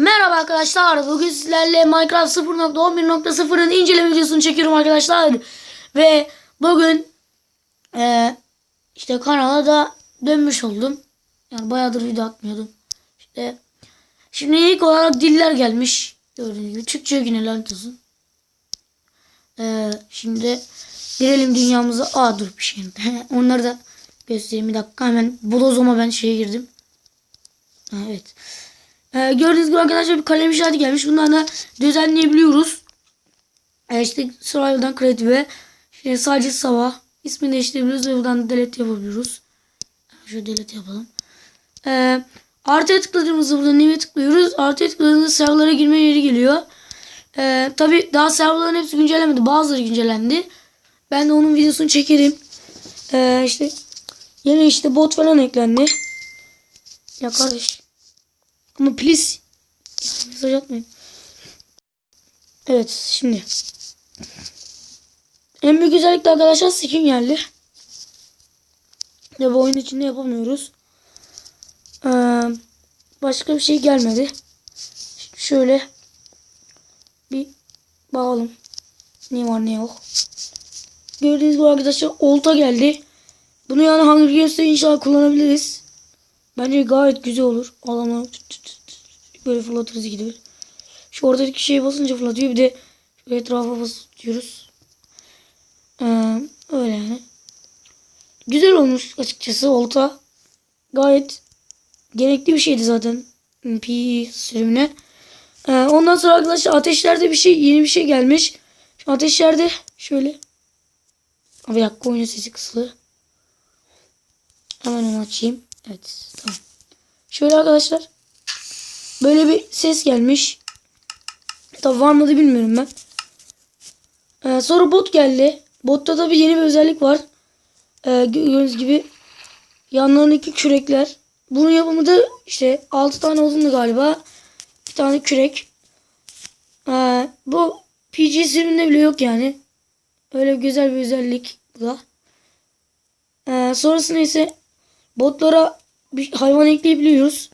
Merhaba arkadaşlar. Bugün sizlerle Minecraft 0.11.0'ın inceleme videosunu çekiyorum arkadaşlar. Ve bugün eee, işte kanala da dönmüş oldum. Yani bayağıdır video atmıyordum. İşte şimdi ilk olarak diller gelmiş. Gördüğünüz gibi Türkçe yine lanet. Eee, şimdi girelim dünyamıza. Aa dur bir şey. Onları da göstereyim bir dakika. Hemen bodozoma ben şeye girdim. Ha, evet. Ee, gördüğünüz gibi arkadaşlar bir kalem işareti gelmiş. Bunları da düzenleyebiliyoruz. Ee, işte Survival'dan Creative'e işte sadece sabah ismini değiştirebiliyoruz ve buradan delete yapabiliyoruz. Şöyle delete yapalım. Ee, artıya tıkladığımızda burada new'e tıklıyoruz. Artıya tıkladığımızda serverlara girme yeri geliyor. Ee, Tabi daha serverların hepsi güncellenmedi. Bazıları güncellendi. Ben de onun videosunu çekerim. Ee, işte yeni işte bot falan eklendi. Ya kardeş. Ama please. Mesaj atmayın. Evet şimdi. En büyük özellik de arkadaşlar skin geldi. Ya bu oyun içinde yapamıyoruz. Ee, başka bir şey gelmedi. Şimdi şöyle bir bakalım. Ne var ne yok. Gördüğünüz gibi arkadaşlar olta geldi. Bunu yani Hunger Games'te inşallah kullanabiliriz. Bence gayet güzel olur. Adamlar böyle fırlatırız gidiyor. Şu ortadaki şeye basınca fırlatıyor. Bir de etrafa basıyoruz. Ee, öyle yani. Güzel olmuş açıkçası olta. Gayet gerekli bir şeydi zaten. PE sürümüne. Ee, ondan sonra arkadaşlar ateşlerde bir şey yeni bir şey gelmiş. Şu ateşlerde şöyle. Abi dakika oyunun sesi kısılı. Hemen onu açayım. Evet tamam. Şöyle arkadaşlar. Böyle bir ses gelmiş. Tabi var mıydı bilmiyorum ben. Ee, sonra bot geldi. Botta tabi yeni bir özellik var. Ee, gördüğünüz gibi yanlarındaki kürekler. Bunun yapımı da işte 6 tane uzundu galiba. Bir tane kürek. Ee, bu PG sürümünde bile yok yani. Öyle güzel bir özellik bu da. Ee, sonrasında ise botlara bir hayvan ekleyebiliyoruz.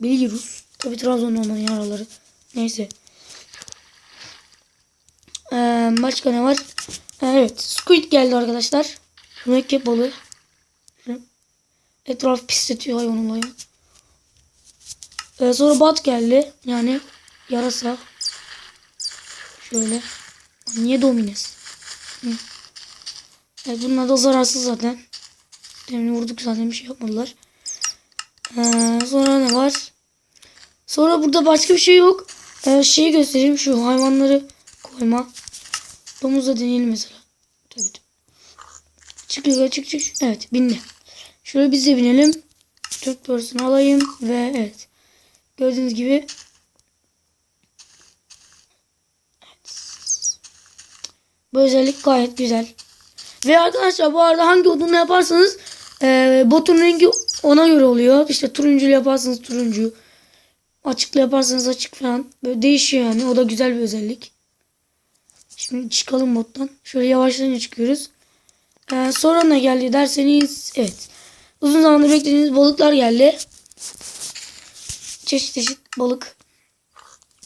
Biliyoruz. Tabi Trabzon olmanın yaraları. Neyse. Ee, başka ne var? Evet. Squid geldi arkadaşlar. Mürekkep balığı. Etraf pisletiyor hayvan olayı. Ee, sonra bat geldi. Yani yarasa. Şöyle. Niye domines? Hı. Evet, bunlar da zararsız zaten. Demin vurduk zaten bir şey yapmadılar. Ee, sonra ne var? Sonra burada başka bir şey yok. Ee, şeyi göstereyim şu hayvanları koyma. Domuzla deneyelim mesela. Tabii. Çık yukarı çık çık. Evet bindi. Şöyle biz de binelim. Türk person alayım ve evet. Gördüğünüz gibi. Bu özellik gayet güzel. Ve arkadaşlar bu arada hangi odunla yaparsanız e, botun rengi ona göre oluyor. İşte turuncu yaparsanız turuncu. Açıkla yaparsanız açık falan. Böyle değişiyor yani. O da güzel bir özellik. Şimdi çıkalım bottan. Şöyle yavaşlayınca çıkıyoruz. E, sonra ne geldi derseniz evet. Uzun zamandır beklediğiniz balıklar geldi. Çeşit çeşit balık.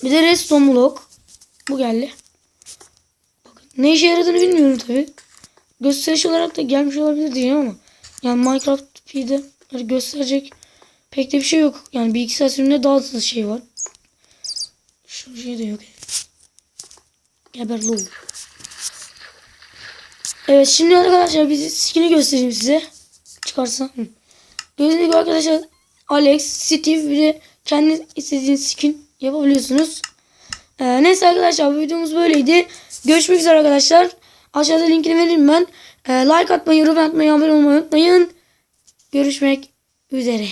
Bir de redstone block. Bu geldi. Bakın. Ne işe yaradığını bilmiyorum tabi. Gösteriş olarak da gelmiş olabilir diyeceğim ama. Yani Minecraft P'de gösterecek pek de bir şey yok. Yani bilgisayar sürümünde daha az şey var. Şu şey de yok. Geber lol. Evet şimdi arkadaşlar biz skin'i göstereyim size. Çıkarsa. Gördüğünüz gibi arkadaşlar Alex, Steve bir de kendi istediğiniz skin yapabiliyorsunuz. Ee, neyse arkadaşlar bu videomuz böyleydi. Görüşmek üzere arkadaşlar. Aşağıda linkini veririm ben. Ee, like atmayı, yorum atmayı, abone olmayı unutmayın. Görüşmek üzere.